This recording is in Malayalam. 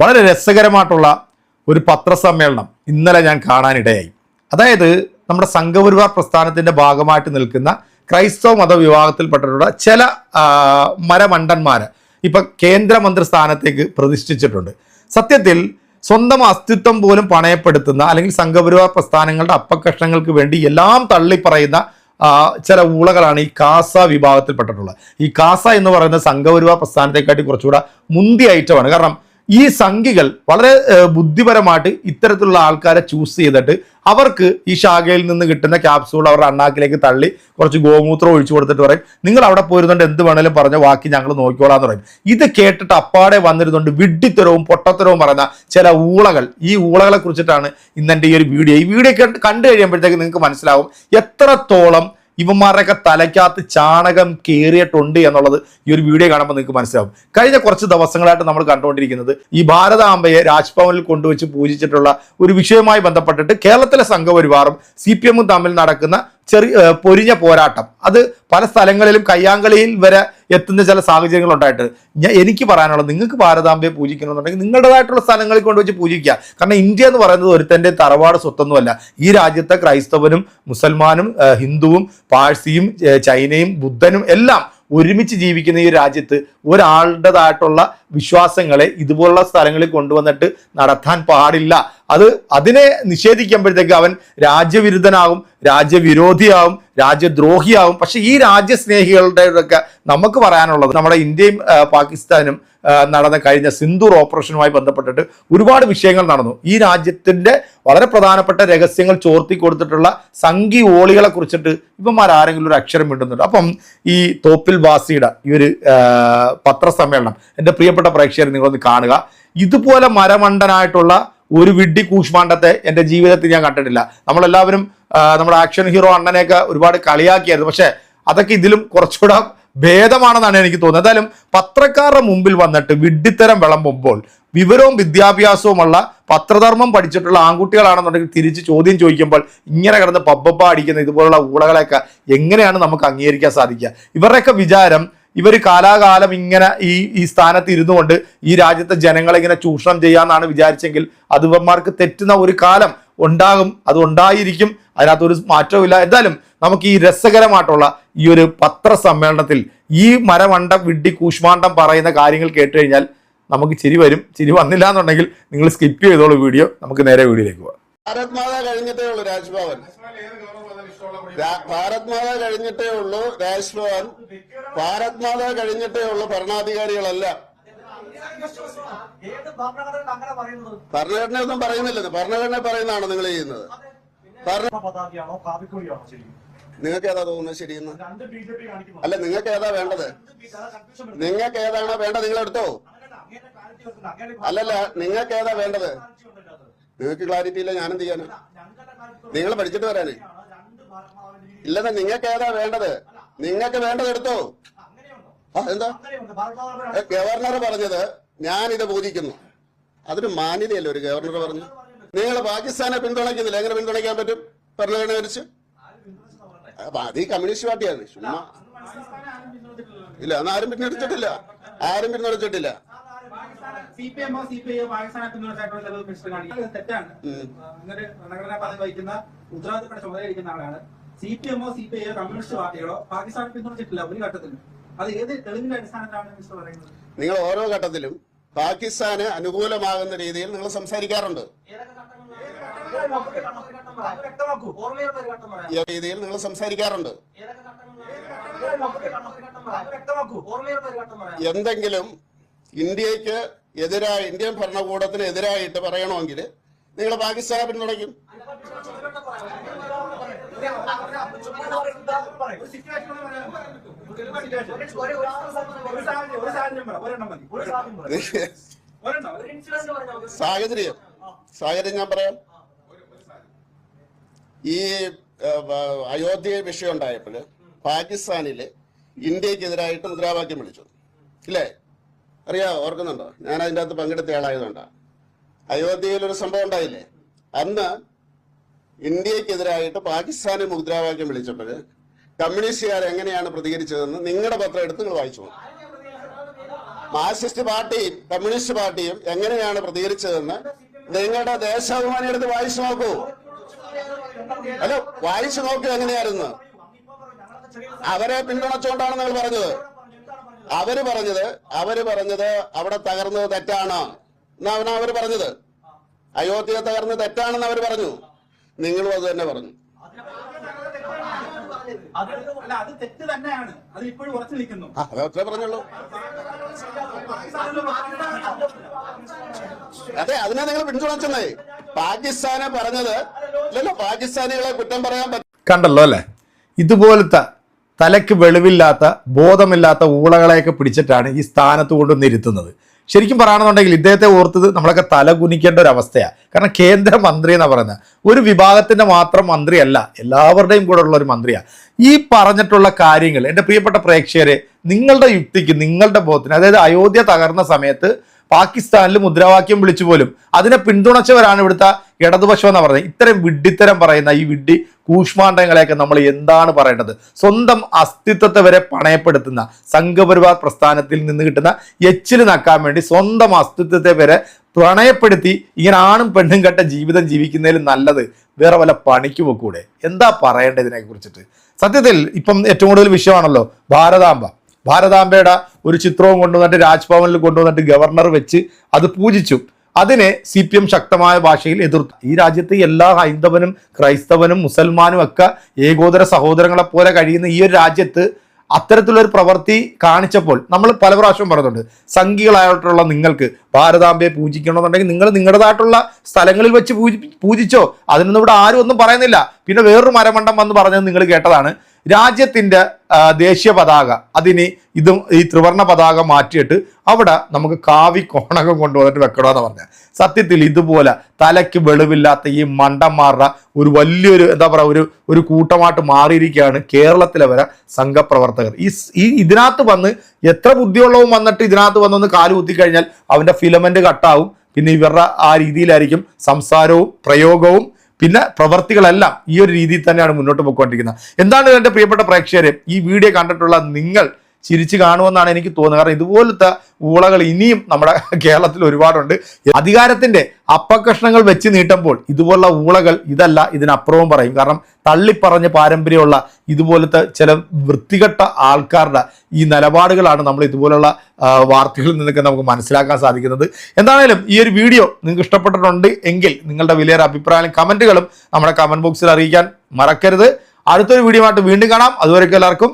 വളരെ രസകരമായിട്ടുള്ള ഒരു പത്രസമ്മേളനം ഇന്നലെ ഞാൻ കാണാനിടയായി. അതായത് നമ്മുടെ സംഘപരിവാർ പ്രസ്ഥാനത്തിന്റെ ഭാഗമായിട്ട് നിൽക്കുന്ന ക്രൈസ്തവ മതവിഭാഗത്തിൽപ്പെട്ടിട്ടുള്ള ചില മരമണ്ടന്മാർ ഇപ്പം കേന്ദ്രമന്ത്രി സ്ഥാനത്തേക്ക് പ്രതിഷ്ഠിച്ചിട്ടുണ്ട്. സത്യത്തിൽ സ്വന്തം അസ്തിത്വം പോലും പണയപ്പെടുത്തുന്ന അല്ലെങ്കിൽ സംഘപരിവാർ പ്രസ്ഥാനങ്ങളുടെ അപ്പകഷ്ണങ്ങൾക്ക് വേണ്ടി എല്ലാം തള്ളിപ്പറയുന്ന ചില ഊളകളാണ് ഈ കാസ വിഭാഗത്തിൽപ്പെട്ടിട്ടുള്ളത്. ഈ കാസ എന്ന് പറയുന്ന സംഘപരിവാർ പ്രസ്ഥാനത്തെക്കാട്ടി കുറച്ചുകൂടെ മുന്തിയ ഐറ്റമാണ് കാരണം ഈ സംഘികൾ വളരെ ബുദ്ധിപരമായിട്ട് ഇത്തരത്തിലുള്ള ആൾക്കാരെ ചൂസ് ചെയ്തിട്ട് അവർക്ക് ഈ ശാഖയിൽ നിന്ന് കിട്ടുന്ന ക്യാപ്സൂൾ അവരുടെ അണ്ണാക്കിലേക്ക് തള്ളി കുറച്ച് ഗോമൂത്രം ഒഴിച്ചു കൊടുത്തിട്ട് പറയും നിങ്ങൾ അവിടെ പോയിരുന്നുണ്ട് എന്ത് വേണേലും പറഞ്ഞ ബാക്കി ഞങ്ങൾ നോക്കിക്കോളാന്ന് പറയും. ഇത് കേട്ടിട്ട് അപ്പാടെ വന്നിരുന്നുണ്ട് വിഡ്ഢിത്തരവും പൊട്ടത്തരവും പറയുന്ന ചില ഊളകൾ. ഈ ഊളകളെ കുറിച്ചിട്ടാണ് ഇന്നെന്റെ ഈ ഒരു വീഡിയോ. ഈ വീഡിയോ കണ്ടു കഴിയുമ്പോഴത്തേക്ക് നിങ്ങൾക്ക് മനസ്സിലാവും എത്രത്തോളം ഇവന്മാരുടെയൊക്കെ തലയ്ക്കകത്ത് ചാണകം കയറിയിട്ടുണ്ട് എന്നുള്ളത് ഈ ഒരു വീഡിയോ കാണുമ്പോൾ നിങ്ങൾക്ക് മനസ്സിലാവും. കഴിഞ്ഞ കുറച്ച് ദിവസങ്ങളായിട്ട് നമ്മൾ കണ്ടുകൊണ്ടിരിക്കുന്നത് ഈ ഭാരതാംബയെ രാജ്ഭവനിൽ കൊണ്ടുവച്ച് പൂജിച്ചിട്ടുള്ള ഒരു വിഷയവുമായി ബന്ധപ്പെട്ടിട്ട് കേരളത്തിലെ സംഘപരിവാറും സി പി എമ്മും തമ്മിൽ നടക്കുന്ന ചെറിയ പൊരിഞ്ഞ പോരാട്ടം. അത് പല സ്ഥലങ്ങളിലും കയ്യാങ്കളിയിൽ വരെ എത്തുന്ന ചില സാഹചര്യങ്ങൾ ഉണ്ടായിട്ട് ഞാൻ എനിക്ക് പറയാനുള്ളത് നിങ്ങൾക്ക് ഭാരതാംബയെ പൂജിക്കണമെന്നുണ്ടെങ്കിൽ നിങ്ങളുടേതായിട്ടുള്ള സ്ഥലങ്ങളിൽ കൊണ്ടുവച്ച് പൂജിക്കുക. കാരണം ഇന്ത്യ എന്ന് പറയുന്നത് ഒരു ഒരുത്തന്റെ തറവാട് സ്വത്തൊന്നുമല്ല. ഈ രാജ്യത്തെ ക്രൈസ്തവനും മുസൽമാനും ഹിന്ദുവും പാഴ്സിയും ചൈനയും ബുദ്ധനും എല്ലാം ഒരുമിച്ച് ജീവിക്കുന്ന ഈ രാജ്യത്ത് ഒരാളുടേതായിട്ടുള്ള വിശ്വാസങ്ങളെ ഇതുപോലുള്ള സ്ഥലങ്ങളിൽ കൊണ്ടുവന്നിട്ട് നടത്താൻ പാടില്ല. അത് അതിനെ നിഷേധിക്കുമ്പോഴത്തേക്ക് അവൻ രാജ്യവിരുദ്ധനാകും രാജ്യവിരോധിയാവും രാജ്യദ്രോഹിയാവും പക്ഷെ ഈ രാജ്യസ്നേഹികളുടെ ഒക്കെ നമുക്ക് പറയാനുള്ളത് നമ്മുടെ ഇന്ത്യയും പാകിസ്ഥാനും നടന്ന കഴിഞ്ഞ സിന്ദൂർ ഓപ്പറേഷനുമായി ബന്ധപ്പെട്ടിട്ട് ഒരുപാട് വിഷയങ്ങൾ നടന്നു. ഈ രാജ്യത്തിന്റെ വളരെ പ്രധാനപ്പെട്ട രഹസ്യങ്ങൾ ചോർത്തി കൊടുത്തിട്ടുള്ള സംഘി ഓളികളെ കുറിച്ചിട്ട് ഇവന്മാർ ആരെങ്കിലും ഒരു അക്ഷരം മിണ്ടുന്നുണ്ട്? അപ്പം ഈ തോപ്പിൽ വാസിയുടെ ഈ ഒരു പത്രസമ്മേളനം എന്റെ പ്രിയപ്പെട്ട പ്രേക്ഷകർ നിങ്ങളൊന്ന് കാണുക. ഇതുപോലെ മരമണ്ടനായിട്ടുള്ള ഒരു വിഡ്ഢി കൂഷ്മാണ്ടത്തെ എന്റെ ജീവിതത്തിൽ ഞാൻ കണ്ടിട്ടില്ല. നമ്മളെല്ലാവരും നമ്മുടെ ആക്ഷൻ ഹീറോ അണ്ണനെയൊക്കെ ഒരുപാട് കളിയാക്കിയായിരുന്നു. പക്ഷേ അതൊക്കെ ഇതിലും കുറച്ചുകൂടെ ഭേദമാണെന്നാണ് എനിക്ക് തോന്നുന്നത്. എന്തായാലും പത്രക്കാരുടെ മുമ്പിൽ വന്നിട്ട് വിഡ്ഢിത്തരം വിളമ്പുമ്പോൾ വിവരവും വിദ്യാഭ്യാസവുമുള്ള പത്രധർമ്മം പഠിച്ചിട്ടുള്ള ആൺകുട്ടികളാണെന്നുണ്ടെങ്കിൽ തിരിച്ച് ചോദ്യം ചോദിക്കുമ്പോൾ ഇങ്ങനെ കിടന്ന് പബ്ബപ്പ അടിക്കുന്ന ഇതുപോലുള്ള ഊളകളെയൊക്കെ എങ്ങനെയാണ് നമുക്ക് അംഗീകരിക്കാൻ സാധിക്കുക? ഇവരുടെയൊക്കെ വിചാരം ഇവർ കാലാകാലം ഇങ്ങനെ ഈ ഈ സ്ഥാനത്ത് ഇരുന്നു കൊണ്ട് ഈ രാജ്യത്തെ ജനങ്ങളെ ഇങ്ങനെ ചൂഷണം ചെയ്യാന്നാണ് വിചാരിച്ചെങ്കിൽ അത് തെറ്റുന്ന ഒരു കാലം ഉണ്ടാകും അത് ഉണ്ടായിരിക്കും. അതിനകത്തൊരു മാറ്റവുമില്ല. എന്തായാലും നമുക്ക് ഈ രസകരമായിട്ടുള്ള ഈ ഒരു പത്രസമ്മേളനത്തിൽ ഈ മരമണ്ട വിഡ്ഢി കൂഷ്മാണ്ടം പറയുന്ന കാര്യങ്ങൾ കേട്ട് കഴിഞ്ഞാൽ നമുക്ക് ചിരി വരും. ചിരി വന്നില്ല എന്നുണ്ടെങ്കിൽ നിങ്ങൾ സ്കിപ്പ് ചെയ്തോളൂ വീഡിയോ. നമുക്ക് നേരെ വീഡിയോയിലേക്ക് പോകാം. രാജ്ഭവൻ. ഭാരത് മാത കഴിഞ്ഞിട്ടേ ഉള്ളൂ രാജ്ഭവൻ. ഭാരത് മാത കഴിഞ്ഞിട്ടേ ഉള്ളൂ ഭരണാധികാരികളല്ല. ഭരണഘടന ഒന്നും പറയുന്നില്ലെന്ന് ഭരണഘടന പറയുന്നതാണ് നിങ്ങൾ ചെയ്യുന്നത്? നിങ്ങൾക്ക് ഏതാ തോന്നുന്നത് ശരിയെന്ന്? അല്ല നിങ്ങൾക്ക് ഏതാ വേണ്ടത്? നിങ്ങൾക്ക് ഏതാണോ വേണ്ടത് നിങ്ങൾ എടുത്തോ? അല്ലല്ല നിങ്ങൾക്ക് ഏതാ വേണ്ടത്. നിങ്ങൾക്ക് ക്ലാരിറ്റി ഇല്ല ഞാനെന്ത് ചെയ്യാനാ? നിങ്ങൾ പഠിച്ചിട്ട് വരാനേ. ഇല്ലെന്ന് നിങ്ങൾക്ക് ഏതാ വേണ്ടത്? നിങ്ങൾക്ക് വേണ്ടത് എടുത്തോ? ആ എന്താ? ഗവർണർ പറഞ്ഞത് ഞാൻ ഇത് ബോധിക്കുന്നു അതൊരു മാന്യതയല്ലേ ഒരു ഗവർണർ പറഞ്ഞു നിങ്ങൾ പാകിസ്ഥാനെ പിന്തുണയ്ക്കുന്നില്ല. എങ്ങനെ പിന്തുണയ്ക്കാൻ പറ്റും? ഭരണഘടന അപ്പൊ അത് ഈ കമ്മ്യൂണിസ്റ്റ് പാർട്ടിയാണ്. ചുമ്മാ. ഇല്ല അന്ന് ആരും പിന്തുണച്ചിട്ടില്ല. ആരും പിന്തുണച്ചിട്ടില്ല. സി പി എമ്മോ സി പി ഐ പാകിസ്ഥാനെ പിന്തുണച്ചായിട്ടുള്ള ചില മിസ്റ്റർ കാണിക്കുന്നത് തെറ്റാണ്. അങ്ങനെ ഭരണഘടനാ പദവി വഹിക്കുന്ന ഉത്തരവാദിത്തപ്പെട്ട ചുമതലയിരിക്കുന്ന ആളാണ്. സി പി എമ്മോ സി പി ഐയോ കമ്മ്യൂണിസ്റ്റ് പാർട്ടികളോ പാകിസ്ഥാനെ പിന്തുണച്ചിട്ടില്ല ഒരു ഘട്ടത്തിലും. അത് ഏത് തെളിവിന്റെ അടിസ്ഥാനത്തിലാണ് മിസ്റ്റർ പറയുന്നത്? നിങ്ങൾ ഓരോ ഘട്ടത്തിലും പാകിസ്ഥാന് അനുകൂലമാകുന്ന രീതിയിൽ നിങ്ങൾ സംസാരിക്കാറുണ്ട്. രീതിയിൽ നിങ്ങൾ സംസാരിക്കാറുണ്ട്. എന്തെങ്കിലും ഇന്ത്യയ്ക്ക് എതിരായി ഇന്ത്യൻ ഭരണകൂടത്തിന് എതിരായിട്ട് പറയണമെങ്കിൽ നിങ്ങൾ പാകിസ്ഥാനെ പിന്തുണയ്ക്കും. സാഹചര്യം. സാഹചര്യം ഞാൻ പറയാം. ഈ അയോധ്യ വിഷയം ഉണ്ടായപ്പോൾ പാകിസ്ഥാനിൽ ഇന്ത്യക്കെതിരായിട്ട് മുദ്രാവാക്യം വിളിച്ചു. ഇല്ലേ? അറിയാമോ ഓർക്കുന്നുണ്ടോ? ഞാൻ അതിന്റെ അകത്ത് പങ്കെടുത്ത ആളായതുകൊണ്ടാണ് അയോധ്യയിൽ ഒരു സംഭവം ഉണ്ടായില്ലേ? അന്ന് ഇന്ത്യക്കെതിരായിട്ട് പാകിസ്ഥാനെ മുദ്രാവാക്യം വിളിച്ചപ്പോൾ കമ്മ്യൂണിസ്റ്റുകാർ എങ്ങനെയാണ് പ്രതികരിച്ചതെന്ന് നിങ്ങളുടെ പത്രം എടുത്ത് നിങ്ങൾ വായിച്ചു മാർക്സിസ്റ്റ് പാർട്ടിയും കമ്മ്യൂണിസ്റ്റ് പാർട്ടിയും എങ്ങനെയാണ് പ്രതികരിച്ചതെന്ന് നിങ്ങളുടെ ദേശാഭിമാനി എടുത്ത് വായിച്ചു നോക്കൂ. അല്ല വായിച്ചു നോക്കൂ എങ്ങനെയായിരുന്നു. അവരെ പിന്തുണച്ചുകൊണ്ടാണ് നിങ്ങൾ പറഞ്ഞത്. അവർ പറഞ്ഞത് അവർ പറഞ്ഞത് അവിടെ തകർന്നത് തെറ്റാണ് എന്നാണ് അവർ പറഞ്ഞത്. അയോധ്യ തകർന്നത് തെറ്റാണെന്ന് അവർ പറഞ്ഞു. നിങ്ങളും അത് തന്നെ പറഞ്ഞു. അത് അല്ല അത് തെറ്റ് തന്നെയാണ്. അത് ഇപ്പോഴും ഉറച്ചു നിൽക്കുന്നു. ആ അതത്രേ പറഞ്ഞുള്ളൂ. അതെ അതിനെ നിങ്ങൾ പിന്തുണച്ചെന്നേ. പാകിസ്ഥാനെ പറഞ്ഞത് ഇല്ലല്ലോ പാകിസ്ഥാനികളെ കുറ്റം പറയാൻ പറ്റും കണ്ടല്ലോ അല്ലെ? ഇതുപോലത്തെ തലയ്ക്ക് വെളിവില്ലാത്ത ബോധമില്ലാത്ത ഊളകളെയൊക്കെ പിടിച്ചിട്ടാണ് ഈ സ്ഥാനത്ത് കൊണ്ടുവന്നിരുത്തുന്നത് ശരിക്കും പറയുകയാണെന്നുണ്ടെങ്കിൽ ഇദ്ദേഹത്തെ ഓർത്തത് നമ്മളൊക്കെ തല കുനിക്കേണ്ട ഒരു അവസ്ഥയാണ് കാരണം കേന്ദ്രമന്ത്രി എന്ന് പറയുന്നത് ഒരു വിഭാഗത്തിന്റെ മാത്രം മന്ത്രിയല്ല എല്ലാവരുടെയും കൂടെ ഉള്ള ഒരു മന്ത്രിയാണ് ഈ പറഞ്ഞിട്ടുള്ള കാര്യങ്ങൾ എന്റെ പ്രിയപ്പെട്ട പ്രേക്ഷകരെ നിങ്ങളുടെ യുക്തിക്ക് നിങ്ങളുടെ ബോധത്തിന് അതായത് അയോധ്യ തകർന്ന സമയത്ത് പാകിസ്ഥാനിൽ മുദ്രാവാക്യം വിളിച്ചു പോലും അതിനെ പിന്തുണച്ചവരാണ് ഇവിടുത്തെ ഇടതുപക്ഷം എന്ന് പറയുന്നത്. ഇത്തരം വിഡ്ഢിത്തരം പറയുന്ന ഈ വിഡ്ഢി കൂഷ്മാണ്ഡങ്ങളെയൊക്കെ നമ്മൾ എന്താണ് പറയേണ്ടത്? സ്വന്തം അസ്തിത്വത്തെ വരെ പണയപ്പെടുത്തുന്ന സംഘപരിവാർ പ്രസ്ഥാനത്തിൽ നിന്ന് കിട്ടുന്ന എച്ചിൽ നക്കാൻ വേണ്ടി സ്വന്തം അസ്തിത്വത്തെ വരെ പ്രണയപ്പെടുത്തി ഇങ്ങനെ ആണും പെണ്ണും കെട്ട ജീവിതം ജീവിക്കുന്നതിൽ നല്ലത് വേറെ വല്ല പണിക്ക് പോക്കൂടെ? എന്താ പറയേണ്ടത് ഇതിനെ കുറിച്ചിട്ട് സത്യത്തിൽ ഇപ്പം ഏറ്റവും കൂടുതൽ വിഷയമാണല്ലോ ഭാരതാംബ. ഭാരതാംബയുടെ ഒരു ചിത്രവും കൊണ്ടുവന്നിട്ട് രാജ്ഭവനിൽ കൊണ്ടുവന്നിട്ട് ഗവർണർ വെച്ച് അത് പൂജിച്ചു. അതിനെ സി പി എം ശക്തമായ ഭാഷയിൽ എതിർത്തു. ഈ രാജ്യത്തെ എല്ലാ ഹൈന്ദവനും ക്രൈസ്തവനും മുസൽമാനും ഒക്കെ ഏകോദര സഹോദരങ്ങളെ പോലെ കഴിയുന്ന ഈ ഒരു രാജ്യത്ത് അത്തരത്തിലൊരു പ്രവൃത്തി കാണിച്ചപ്പോൾ നമ്മൾ പല പ്രാവശ്യം പറഞ്ഞിട്ടുണ്ട് സംഘികളായിട്ടുള്ള നിങ്ങൾക്ക് ഭാരതാംബയെ പൂജിക്കണമെന്നുണ്ടെങ്കിൽ നിങ്ങൾ നിങ്ങളുടേതായിട്ടുള്ള സ്ഥലങ്ങളിൽ വെച്ച് പൂജി പൂജിച്ചോ. അതിനൊന്നും ഇവിടെ ആരും ഒന്നും പറയുന്നില്ല. പിന്നെ വേറൊരു മരമണ്ഡം വന്ന് പറഞ്ഞത് നിങ്ങൾ കേട്ടതാണ്. രാജ്യത്തിന്റെ ആ, ദേശീയ പതാക. അതിന് ഇതും ഈ ത്രിവർണ പതാക മാറ്റിയിട്ട് അവിടെ നമുക്ക് കാവി കോണകം കൊണ്ടുവന്നിട്ട് വെക്കണമെന്ന് പറഞ്ഞ. സത്യത്തിൽ ഇതുപോലെ തലയ്ക്ക് വെളിവില്ലാത്ത ഈ മണ്ടന്മാരുടെ ഒരു വലിയൊരു എന്താ പറയുക ഒരു ഒരു കൂട്ടമായിട്ട് മാറിയിരിക്കുകയാണ് കേരളത്തിലെ വരെ സംഘപ്രവർത്തകർ. ഈ ഈ ഇതിനകത്ത് വന്ന് എത്ര ബുദ്ധിയുള്ളവും വന്നിട്ട് ഇതിനകത്ത് വന്നൊന്ന് കാൽ കുത്തിക്കഴിഞ്ഞാൽ അവന്റെ ഫിലമെന്റ് കട്ടാവും. പിന്നെ ഇവരുടെ ആ രീതിയിലായിരിക്കും സംസാരവും പ്രയോഗവും പിന്നെ പ്രവർത്തികളെല്ലാം ഈ ഒരു രീതിയിൽ തന്നെയാണ് മുന്നോട്ട് പോയിക്കൊണ്ടിരിക്കുന്നത്. എന്താണ് എന്റെ പ്രിയപ്പെട്ട പ്രേക്ഷകരെ? ഈ വീഡിയോ കണ്ടിട്ടുള്ള നിങ്ങൾ ചിരിച്ചു കാണുമെന്നാണ് എനിക്ക് തോന്നുന്നത്. കാരണം ഇതുപോലത്തെ ഊളകൾ ഇനിയും നമ്മുടെ കേരളത്തിൽ ഒരുപാടുണ്ട്. അധികാരത്തിന്റെ അപ്പകഷ്ണങ്ങൾ വെച്ച് നീട്ടുമ്പോൾ ഇതുപോലുള്ള ഊളകൾ ഇതല്ല ഇതിനപ്പുറവും പറയും. കാരണം തള്ളിപ്പറഞ്ഞ പാരമ്പര്യമുള്ള ഇതുപോലത്തെ ചില വൃത്തികെട്ട ആൾക്കാരുടെ ഈ നിലപാടുകളാണ് നമ്മൾ ഇതുപോലുള്ള വാർത്തകളിൽ നിന്നൊക്കെ നമുക്ക് മനസ്സിലാക്കാൻ സാധിക്കുന്നത്. എന്താണേലും ഈ ഒരു വീഡിയോ നിങ്ങൾക്ക് ഇഷ്ടപ്പെട്ടിട്ടുണ്ട് എങ്കിൽ നിങ്ങളുടെ വിലയേറെ അഭിപ്രായങ്ങളും കമന്റുകളും നമ്മുടെ കമന്റ് ബോക്സിൽ അറിയിക്കാൻ മറക്കരുത്. അടുത്തൊരു വീഡിയോ ആയിട്ട് വീണ്ടും കാണാം. അതുവരെയൊക്കെ എല്ലാവർക്കും